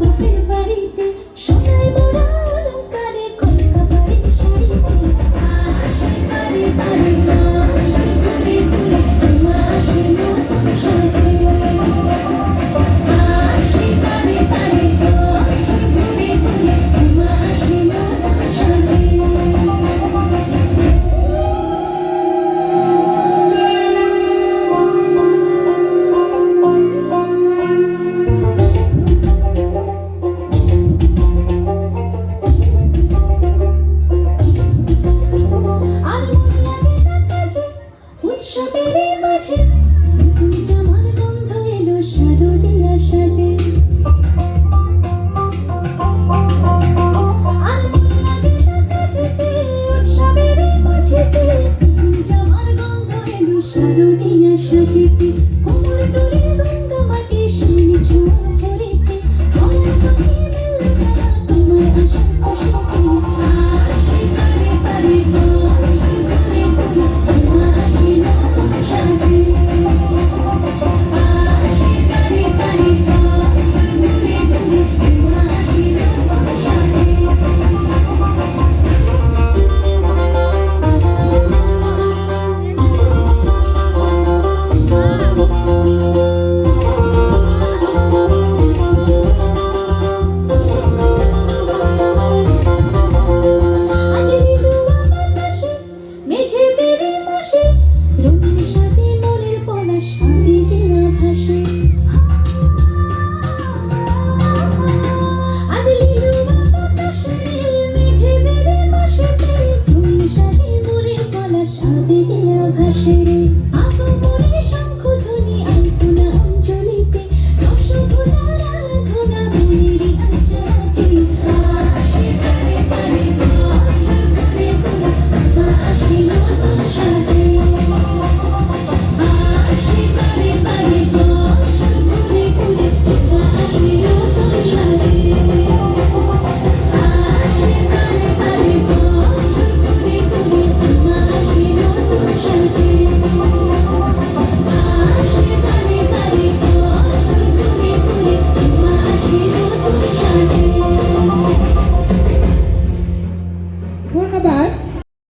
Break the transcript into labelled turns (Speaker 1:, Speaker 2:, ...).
Speaker 1: বাপের বাড়িতে সবাই মোরা সবেরই মাঝে জামার গন্ধ এলো শারদিয়া সাজে। শারদিয়া সাজিতে কোমর ডোরে